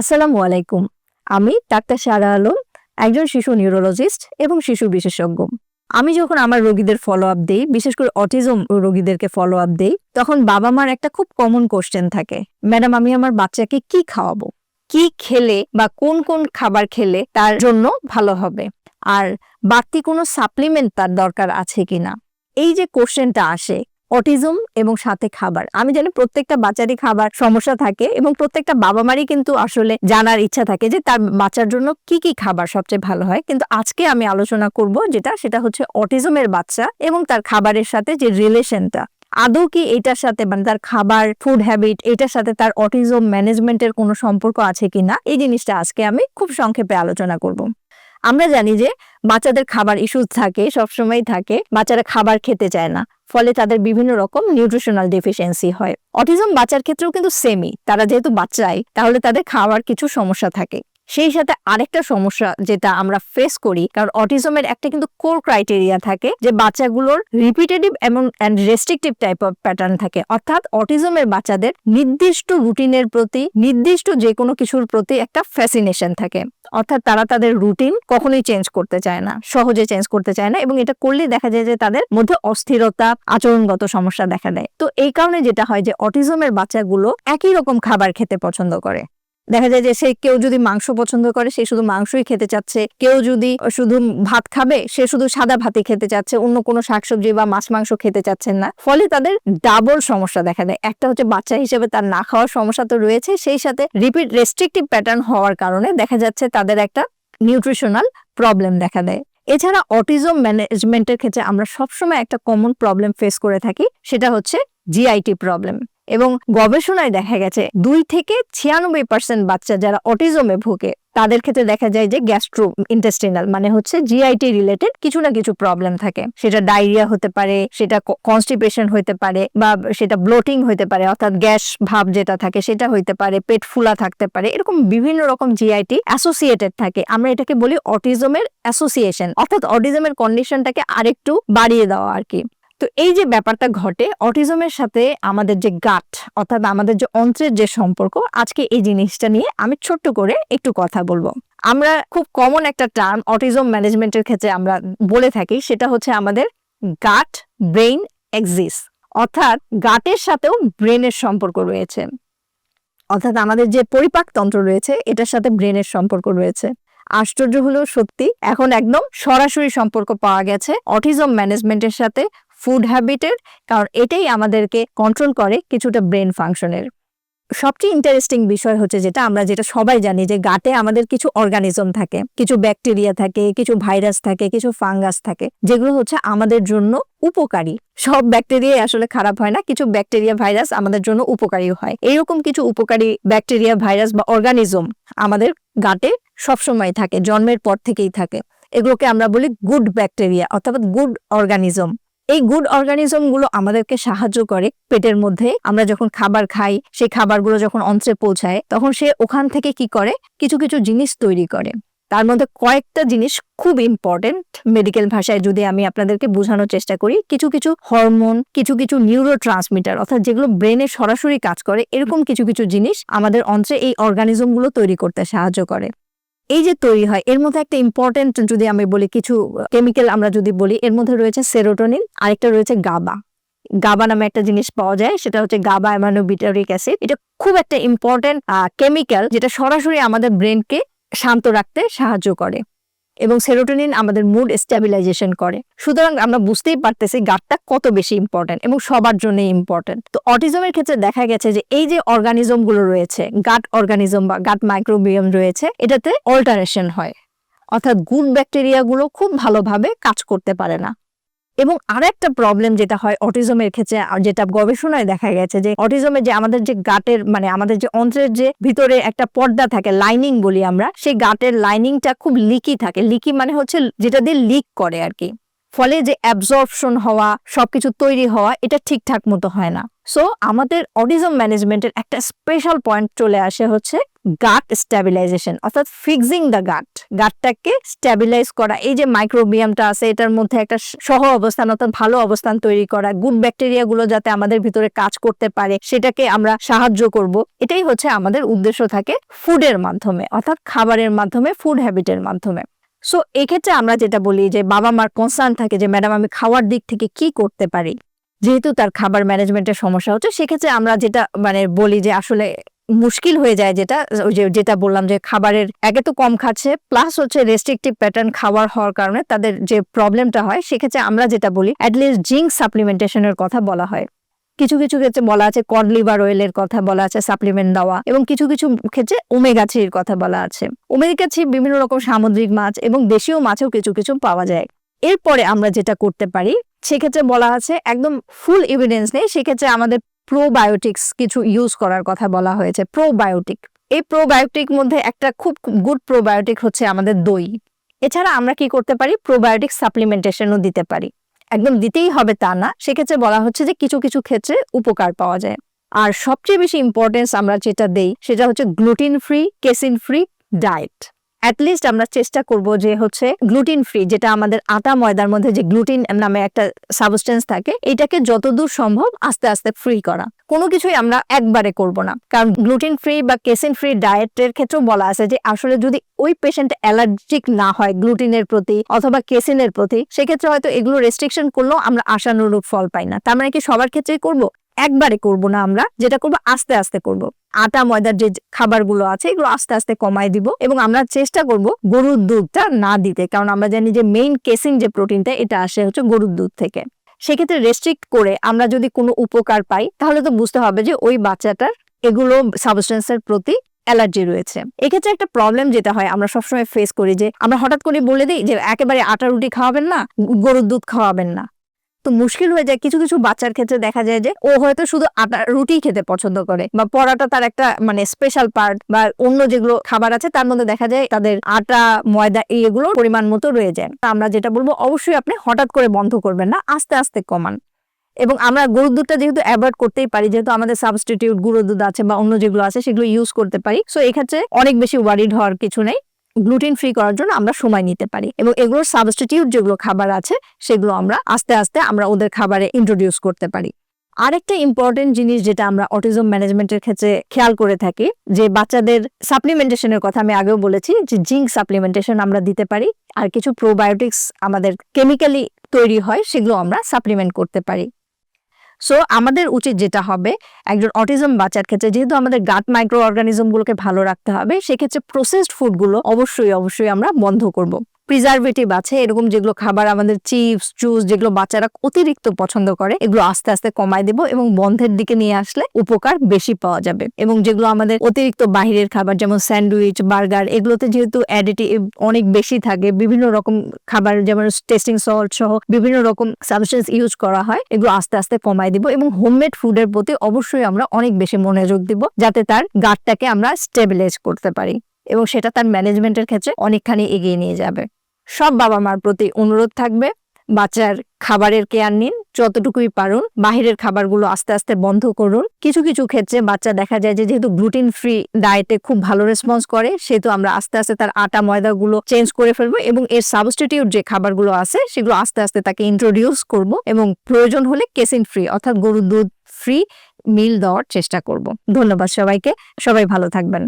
আসসালামু আলাইকুম। আমি ডাক্তার সারা আলম, একজন শিশু নিউরোলজিস্ট এবং শিশু বিশেষজ্ঞ। আমি যখন আমার রোগীদের ফলো আপ দিই, বিশেষ করে অটিজম রোগীদেরকে ফলো আপ দিই, তখন বাবা মার একটা খুব কমন কোশ্চেন থাকে, ম্যাডাম, আমি আমার বাচ্চাকে কি খাওয়াবো? কি খেলে বা কোন কোন খাবার খেলে তার জন্য ভালো হবে? আর বাড়তি কোনো সাপ্লিমেন্ট তার দরকার আছে কিনা? এই যে কোশ্চেনটা আসে অটিজম এবং সাথে খাবার। আমি জানি প্রত্যেকটা বাচ্চারই খাবার সমস্যা থাকে এবং প্রত্যেকটা বাবা মারই কিন্তু আসলে জানার ইচ্ছা থাকে যে তার বাচ্চার জন্য কি কি খাবার সবচেয়ে ভালো হয়। কিন্তু আজকে আমি আলোচনা করব যেটা, সেটা হচ্ছে অটিজমের বাচ্চা এবং তার খাবারের সাথে যে রিলেশনটা আদৌ কি এটার সাথে মানে তার খাবার ফুড হ্যাবিট এটার সাথে তার অটিজম ম্যানেজমেন্টের কোনো সম্পর্ক আছে কিনা? এই জিনিসটা আজকে আমি খুব সংক্ষেপে আলোচনা করব। আমরা জানি যে বাচ্চাদের খাবার ইস্যুস থাকে সবসময় থাকে, বাচ্চারা খাবার খেতে চায় না। ফলে তাদের বিভিন্ন রকম নিউট্রিশনাল ডেফিসিয়েন্সি হয়। অটিজম বাচ্চার ক্ষেত্রেও কিন্তু সেমই তারা যেহেতু বাচ্চাই, তাহলে তাদের খাওয়ার কিছু সমস্যা থাকে। সেই সাথে আরেকটা সমস্যা যেটা আমরা ফেস করি, কারণ অটিজমের একটা কিন্তু কোর ক্রাইটেরিয়া থাকে যে বাচ্চাগুলোর রিপিটেটিভ এবং and restrictive type of pattern থাকে। অর্থাৎ অটিজমের বাচ্চাদের নির্দিষ্ট রুটিনের প্রতি, নির্দিষ্ট যে কোনো কিছুর প্রতি একটা ফ্যাসিনেশন থাকে। অর্থাৎ তারা তাদের রুটিন কখনোই চেঞ্জ করতে চায় না, সহজে চেঞ্জ করতে চায় না এবং এটা করলেই দেখা যায় যে তাদের মধ্যে অস্থিরতা, আচরণগত সমস্যা দেখা দেয়। তো এই কারণে যেটা হয় যে অটিজমের বাচ্চাগুলো একই রকম খাবার খেতে পছন্দ করে। দেখা যায় যে সে কেউ যদি মাংস পছন্দ করে, সে শুধু মাংসই খেতে চাচ্ছে। কেউ যদি শুধু ভাত খাবে, সে শুধু সাদা ভাতই খেতে চাচ্ছে, অন্য কোনো শাকসবজি বা মাছ মাংস খেতে চাচ্ছেন না। ফলে তাদের ডাবল সমস্যা দেখা দেয়। একটা হচ্ছে বাচ্চা হিসেবে তার না খাওয়ার সমস্যা তো রয়েছে, সেই সাথে রিপিট রেস্ট্রিকটিভ প্যাটার্ন হওয়ার কারণে দেখা যাচ্ছে তাদের একটা নিউট্রিশনাল প্রবলেম দেখা দেয়। এছাড়া অটিজম ম্যানেজমেন্টের ক্ষেত্রে আমরা সবসময় একটা কমন প্রবলেম ফেস করে থাকি, সেটা হচ্ছে জিআইটি প্রবলেম এবং গবেষণায় দেখা গেছে দুই থেকে ছিয়ানব্বই পার্সেন্ট বাচ্চা যারা অটিজমে ভোগে, তাদের ক্ষেত্রে দেখা যায় যে গ্যাস্ট্রো ইন্টেস্টিনাল মানে হচ্ছে জিআইটি রিলেটেড কিছু না কিছু প্রবলেম থাকে। সেটা ডায়রিয়া হতে পারে, সেটা কনস্টিপেশন হতে পারে বা সেটা ব্লোটিং হতে পারে, অর্থাৎ গ্যাস ভাব যেটা থাকে সেটা হইতে পারে, পেট ফুলা থাকতে পারে, এরকম বিভিন্ন রকম জিআইটি অ্যাসোসিয়েটেড থাকে। আমরা এটাকে বলি অটিজমের অ্যাসোসিয়েশন অর্থাৎ অটিজমের কন্ডিশনটাকে আরেকটু বাড়িয়ে দেওয়া আর কি। তো এই যে ব্যাপারটা ঘটে, অটিজমের সাথে আমাদের যে গাট, অর্থাৎ আমাদের যে অন্ত্রের যে সম্পর্ক, আজকে এই জিনিসটা নিয়ে আমি ছোট্ট করে একটু কথা বলব। আমরা খুব কমন একটা টার্ম অটিজম ম্যানেজমেন্টের ক্ষেত্রে আমরা বলে থাকি, সেটা হচ্ছে আমাদের গাট ব্রেইন এক্সিস অর্থাৎ গাটের সাথেও ব্রেনের সম্পর্ক রয়েছে। অর্থাৎ আমাদের যে পরিপাকতন্ত্র রয়েছে, এটার সাথে ব্রেনের সম্পর্ক রয়েছে। আশ্চর্য হলেও সত্যি, এখন একদম সরাসরি সম্পর্ক পাওয়া গেছে অটিজম ম্যানেজমেন্টের সাথে ফুড হ্যাবিটের কারণ এটাই আমাদেরকে কন্ট্রোল করে কিছুটা ব্রেন ফাংশনের সবচেয়ে ইন্টারেস্টিং বিষয় হচ্ছে যেটা, আমরা যেটা সবাই জানি যে গাটে আমাদের কিছু অর্গানিজম থাকে, কিছু ব্যাকটেরিয়া থাকে, কিছু ভাইরাস থাকে, কিছু ফাঙ্গাস থাকে, যেগুলো হচ্ছে আমাদের জন্য উপকারী। সব ব্যাকটেরিয়াই আসলে খারাপ হয় না, কিছু ব্যাকটেরিয়া ভাইরাস আমাদের জন্য উপকারী হয়। এরকম কিছু উপকারী ব্যাকটেরিয়া ভাইরাস বা অর্গানিজম আমাদের গাটে সবসময় থাকে, জন্মের পর থেকেই থাকে। এগুলোকে আমরা বলি গুড ব্যাকটেরিয়া অর্থাৎ গুড অর্গানিজম এই গুড অর্গানিজমগুলো আমাদেরকে সাহায্য করে পেটের মধ্যে। আমরা যখন খাবার খাই, সেই খাবারগুলো যখন অন্ত্রে পৌঁছায়, তখন সে ওখান থেকে কি করে? কিছু কিছু জিনিস তৈরি করে। তার মধ্যে কয়েকটা জিনিস খুব ইম্পর্টেন্ট মেডিকেল ভাষায় যদি আমি আপনাদেরকে বোঝানোর চেষ্টা করি। কিছু কিছু হরমোন কিছু কিছু নিউরো ট্রান্সমিটার অর্থাৎ যেগুলো ব্রেনে সরাসরি কাজ করে, এরকম কিছু কিছু জিনিস আমাদের অন্ত্রে এই অর্গানিজমগুলো তৈরি করতে সাহায্য করে। এই যে তৈরি হয়, এর মধ্যে একটা ইম্পর্টেন্ট যদি আমি বলি, কিছু কেমিক্যাল আমরা যদি বলি, এর মধ্যে রয়েছে সেরোটোনিন আরেকটা রয়েছে গাবা গাবা নামে একটা জিনিস পাওয়া যায়, সেটা হচ্ছে গাবা এমানো বিটারিক অ্যাসিড এটা খুব একটা ইম্পর্টেন্ট কেমিক্যাল যেটা সরাসরি আমাদের ব্রেনকে শান্ত রাখতে সাহায্য করে। এবং সেরোটোনিন আমাদের মুড স্টেবিলাইজেশন করে। সুতরাং আমরা বুঝতেই পারতেছি গাটটা কত বেশি ইম্পর্টেন্ট এবং সবার জন্য ইম্পর্টেন্ট তো অটিজমের ক্ষেত্রে দেখা গেছে যে এই যে অর্গানিজমগুলো রয়েছে গাট অর্গানিজম বা গাট মাইক্রোবিয়াম রয়েছে, এটাতে অল্টারেশন হয়। অর্থাৎ গুড ব্যাকটেরিয়াগুলো খুব ভালোভাবে কাজ করতে পারে না। এবং আর একটা প্রবলেম যেটা হয় অটিজমের ক্ষেত্রে, আর যেটা গবেষণায় দেখা গেছে যে অটিজমে যে আমাদের যে গাটের মানে আমাদের যে অন্ত্রের যে ভিতরে একটা পর্দা থাকে লাইনিং বলি আমরা, সেই গাটের লাইনিংটা খুব লিকি থাকে। লিকি মানে হচ্ছে যেটা দিয়ে লিক করে আর কি ফলে যে অ্যাবজর্পশন হওয়া, সবকিছু তৈরি হওয়া, এটা ঠিকঠাক মতো হয় না। সো আমাদের অটিজম ম্যানেজমেন্টের একটা স্পেশাল পয়েন্ট চলে আসে হচ্ছে গাট স্ট্যাবিলাইজেশন অর্থাৎ ফিক্সিং দ্য গাট গাটটাকে স্ট্যাবিলাইজ করা, এই যে মাইক্রোবিয়ামটা আছে, এটার মধ্যে একটা সহ অবস্থান, অর্থাৎ ভালো অবস্থান তৈরি করা গুড ব্যাকটেরিয়া গুলো যাতে আমাদের ভিতরে কাজ করতে পারে, সেটাকে আমরা সাহায্য করব। এটাই হচ্ছে আমাদের উদ্দেশ্য থাকে ফুডের মাধ্যমে, অর্থাৎ খাবারের মাধ্যমে ফুড হ্যাবিটের মাধ্যমে। সো এক্ষেত্রে আমরা যেটা বলি যে বাবা মার কনসার্ন থাকে যে ম্যাডাম আমি খাওয়ার দিক থেকে কি করতে পারি? যেহেতু তার খাবার ম্যানেজমেন্টের সমস্যা হচ্ছে, সেক্ষেত্রে আমরা যেটা মানে বলি যে, আসলে মুশকিল হয়ে যায় যেটা, ওই যে, যেটা বললাম যে, খাবারের একে তো কম খাচ্ছে প্লাস হচ্ছে রেস্ট্রিকটিভ প্যাটার্ন খাবার হওয়ার কারণে তাদের যে প্রবলেমটা হয়, সেক্ষেত্রে আমরা যেটা বলি অ্যাটলিস্ট জিঙ্ক সাপ্লিমেন্টেশনের কথা বলা হয়। কিছু কিছু ক্ষেত্রে বলা আছে কড লিভার অয়েলের কথা বলা আছে, সাপ্লিমেন্ট দেওয়া এবং কিছু কিছু ক্ষেত্রে ওমেগা থ্রির কথা বলা আছে। ওমেগা থ্রি বিভিন্ন রকম সামুদ্রিক মাছ এবং দেশীয় মাছেও কিছু কিছু পাওয়া যায়। এরপরে আমরা যেটা করতে পারি, সেক্ষেত্রে বলা আছে একদম ফুল এভিডেন্স নেই, সেক্ষেত্রে আমাদের প্রোবায়োটিক্স কিছু ইউজ করার কথা বলা হয়েছে প্রোবায়োটিক এই প্রোবায়োটিক মধ্যে একটা খুব গুড প্রোবায়োটিক হচ্ছে আমাদের দই। এছাড়া আমরা কি করতে পারি প্রোবায়োটিক সাপ্লিমেন্টেশনও দিতে পারি। একদম দিতেই হবে তা না। সেক্ষেত্রে বলা হচ্ছে যে কিছু কিছু ক্ষেত্রে উপকার পাওয়া যায়। আর সবচেয়ে বেশি ইম্পর্টেন্স আমরা যেটা দেই সেটা হচ্ছে gluten free casein free diet at least আমরা চেষ্টা করব যে হচ্ছে গ্লুটিন ফ্রি যেটা আমাদের আটা ময়দার মধ্যে যে গ্লুটিন নামে একটা সাবস্টেন্স থাকে, এটাকে যতদূর সম্ভব আস্তে আস্তে ফ্রি করা। কোনো কিছুই আমরা একবারে করব না। কারণ গ্লুটিন ফ্রি বা কেসিন ফ্রি ডায়েটের ক্ষেত্রেও বলা আছে যে আসলে যদি ওই পেশেন্ট অ্যালার্জিক না হয় গ্লুটিনের প্রতি অথবা কেসিনের প্রতি, সেক্ষেত্রে হয়তো এগুলো রেস্ট্রিকশন করলেও আমরা আশানুরূপ ফল পাই না। তার মানে কি সবার ক্ষেত্রেই করব? একবারে করব না আমরা, যেটা করব আস্তে আস্তে করব। আটা, ময়দার যে খাবারগুলো আছে, এগুলো আস্তে আস্তে কমাই দিব এবং আমরা চেষ্টা করব গরুর দুধটা না দিতে। কারণ আমরা জানি যে মেইন কেসিং যে প্রোটিনটা, এটা আসে হচ্ছে গরুর দুধ থেকে। সেক্ষেত্রে রেস্ট্রিক্ট করে আমরা যদি কোনো উপকার পাই, তাহলে তো বুঝতে হবে যে ওই বাচ্চাটার এগুলো সাবস্টেন্সের প্রতি অ্যালার্জি রয়েছে। এক্ষেত্রে একটা প্রবলেম যেটা হয়, আমরা সবসময় ফেস করি যে, আমরা হঠাৎ করে বলে দিই যে, একেবারে আটা রুটি খাওয়াবেন না, গরুর দুধ খাওয়াবেন না। তো মুশকিল হয়ে যায়। কিছু কিছু বাচ্চার ক্ষেত্রে দেখা যায় যে, ও হয়তো শুধু আটা রুটি খেতে পছন্দ করে বা পরাটা তার একটা মানে স্পেশাল পার্ট বা অন্য যেগুলো খাবার আছে, তার মধ্যে দেখা যায় তাদের আটা, ময়দা এগুলো পরিমাণ মতো রয়ে যায়। আমরা যেটা বলব, অবশ্যই আপনি হঠাৎ করে বন্ধ করবেন না, আস্তে আস্তে কমান। এবং আমরা গরুর দুধটা যেহেতু অ্যাভয়েড করতেই পারি, যেহেতু আমাদের সাবস্টিটিউট গুঁড়ো দুধ আছে বা অন্য যেগুলো আছে, সেগুলো ইউজ করতে পারি। সো এক্ষেত্রে অনেক বেশি ওয়ারিড হওয়ার কিছু নেই। গ্লুটেন ফ্রি করার জন্য আমরা সময় নিতে পারি এবং এগুলোর সাবস্টিটিউট যেগুলো খাবার আছে, সেগুলো আমরা আস্তে আস্তে আমরা ওদের খাবারে ইন্ট্রোডিউস করতে পারি। আরেকটা ইম্পর্টেন্ট জিনিস যেটা আমরা অটিজম ম্যানেজমেন্টের ক্ষেত্রে খেয়াল করে থাকি, যে বাচ্চাদের সাপ্লিমেন্টেশনের কথা আমি আগেও বলেছি, যে জিঙ্ক সাপ্লিমেন্টেশন আমরা দিতে পারি আর কিছু প্রোবায়োটিক্স আমাদের কেমিক্যালি তৈরি হয়, সেগুলো আমরা সাপ্লিমেন্ট করতে পারি। সো আমাদের উচিত যেটা হবে, একজন অটিজম বাচ্চার ক্ষেত্রে যেহেতু আমাদের গাট মাইক্রো অর্গানিজমগুলোকে ভালো রাখতে হবে, সেক্ষেত্রে প্রসেসড ফুডগুলো অবশ্যই অবশ্যই আমরা বন্ধ করব। প্রিজারভেটিভ আছে। এরকম যেগুলো খাবার আমাদের চিপস জুস যেগুলো বাচ্চারা অতিরিক্ত পছন্দ করে, এগুলো আস্তে আস্তে কমায় দেব এবং বন্ধের দিকে নিয়ে আসলে উপকার বেশি পাওয়া যাবে। এবং যেগুলো আমাদের অতিরিক্ত বাহিরের খাবার যেমন স্যান্ডউইচ, বার্গার, এগুলোতে যেহেতু অ্যাডিটিভ অনেক বেশি থাকে, বিভিন্ন রকম খাবার যেমন টেস্টিং সল্ট সহ বিভিন্ন রকম সাবস্টেন্স ইউজ করা হয়, এগুলো আস্তে আস্তে কমায় দিব এবং হোমমেড ফুডের প্রতি অবশ্যই আমরা অনেক বেশি মনোযোগ দিব যাতে তার গাটটাকে আমরা স্টেবিলাইজ করতে পারি এবং সেটা তার ম্যানেজমেন্টের ক্ষেত্রে অনেকখানি এগিয়ে নিয়ে যাবে। সব বাবা মার প্রতি অনুরোধ থাকবে। বাচ্চার খাবারের কেয়ার নিন, যতটুকুই পারুন। বাহিরের খাবারগুলো আস্তে আস্তে বন্ধ করুন। কিছু কিছু ক্ষেত্রে বাচ্চা দেখা যায় যে, যেহেতু গ্লুটিন ফ্রি ডায়েটে খুব ভালো রেসপন্স করে, সেহেতু আমরা আস্তে আস্তে তার আটা, ময়দাগুলো চেঞ্জ করে ফেলব এবং এর সাবস্টিটিউট যে খাবারগুলো আছে, সেগুলো আস্তে আস্তে তাকে ইন্ট্রোডিউস করব এবং প্রয়োজন হলে কেসিন ফ্রি অর্থাৎ গরুর দুধ ফ্রি মিল দেওয়ার চেষ্টা করব। ধন্যবাদ সবাইকে। সবাই ভালো থাকবেন।